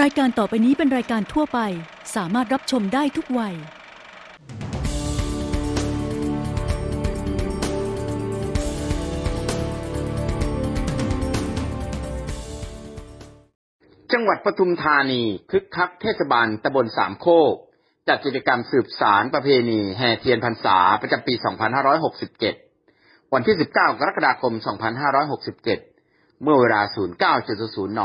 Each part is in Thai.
รายการต่อไปนี้เป็นรายการทั่วไป สามารถรับชมได้ทุกวัย จังหวัดปทุมธานีคึกคักเทศบาลตำบลสามโคก จัดกิจกรรมสืบสารประเพณีแห่เทียนพรรษาประจำปี 2567 วันที่ 19 กรกฎาคม 2567 เมื่อเวลา 09.00น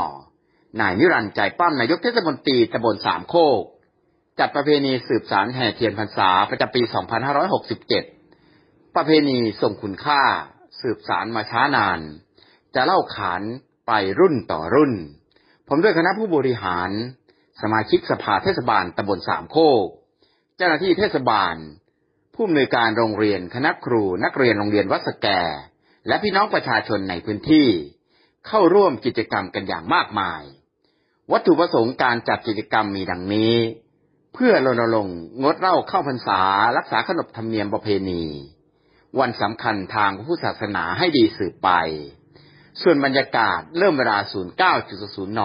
นายนิรันดร์ใจปั้มนายกเทศมนตรีตำบลสามโคก จัดประเพณีสืบสารแห่เทียนพรรษาประจำปี 2567 ประเพณีทรงคุณค่า สืบสารมาช้านาน จะเล่าขานไปรุ่นต่อรุ่น ผมด้วยคณะผู้บริหาร สมาชิกสภาเทศบาลตำบลสามโคก เจ้าหน้าที่เทศบาล ผู้อำนวยการโรงเรียนคณะครูนักเรียนโรงเรียนวัดสแก และพี่น้องประชาชนในพื้นที่ เข้าร่วมกิจกรรมกันอย่างมากมาย วัตถุประสงค์การจัดกิจกรรมมีดังนี้ เพื่อรณรงค์งดเหล้าเข้าพรรษา รักษาขนบธรรมเนียมประเพณี วันสำคัญทางพุทธศาสนาให้ดีสืบไป ส่วนบรรยากาศเริ่มเวลา 09.00 น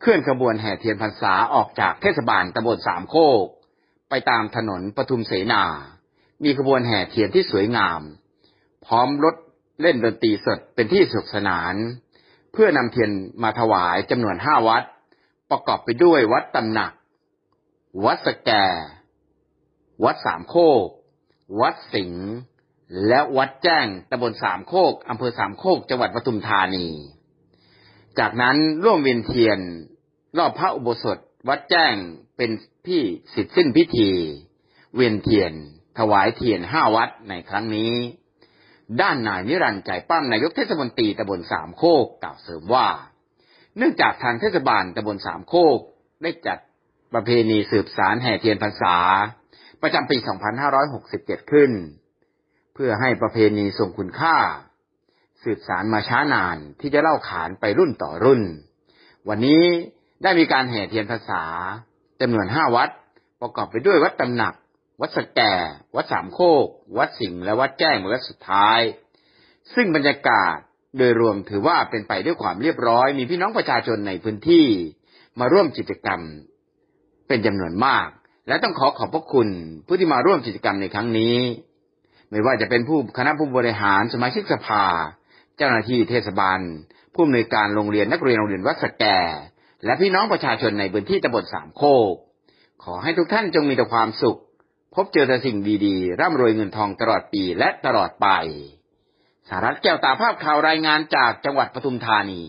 เคลื่อนขบวนแห่เทียนพรรษาออกจากเทศบาลตำบลสามโคก ไปตามถนนปทุมเสนา มีขบวนแห่เทียนที่สวยงาม พร้อมรถเล่นดนตรีสดเป็นที่สนุกสนาน เพื่อนำเทียนมาถวายจำนวนห้าวัด ประกอบไปด้วยวัดตำหนัก วัดสแก วัดสามโคก วัดสิงห์และวัดแจ้งตำบลสามโคกอำเภอสามโคกจังหวัดปทุมธานี จากนั้นร่วมเวียนเทียนรอบพระอุโบสถวัดแจ้งเป็นพี่สิทธิสิ้นพิธี เวียนเทียน ถวายเทียนห้าวัดในครั้งนี้ ด้านนายนิรันดร์ใจปั้มนายกเทศมนตรีตำบลสามโคกกล่าวเสริมว่า เนื่องจากทางเทศบาลตำบลสามโคกได้จัดประเพณีสืบสารแห่เทียนพรรษา ประจำปี 2567 ขึ้น เพื่อให้ประเพณีทรงคุณค่า สืบสารมาช้านานที่จะเล่าขานไปรุ่นต่อรุ่น วันนี้ได้มีการแห่เทียนพรรษาจำนวนห้าวัด ประกอบไปด้วยวัดตำหนัก วัดสแก่ วัดสามโคก วัดสิงห์และวัดแจ้งเป็นวัดสุดท้าย ซึ่งบรรยากาศโดยรวมถือว่าเป็นไปด้วยความเรียบร้อย มีพี่น้องประชาชนในพื้นที่มาร่วมกิจกรรม เป็นจำนวนมาก และต้องขอขอบพระคุณผู้ที่มาร่วมกิจกรรมในครั้งนี้ ไม่ว่าจะเป็นผู้คณะผู้บริหารสมาชิกสภา เจ้าหน้าที่เทศบาลผู้อำนวยการโรงเรียนนักเรียนโรงเรียนวัดสแก่ และพี่น้องประชาชนในพื้นที่ตำบลสามโคก ขอให้ทุกท่านจงมีแต่ความสุข พบเจอแต่สิ่งดีๆ ร่ำรวยเงินทองตลอดปีและตลอดไป สารัตแก้วตาภาพข่าวรายงานจากจังหวัดปทุมธานี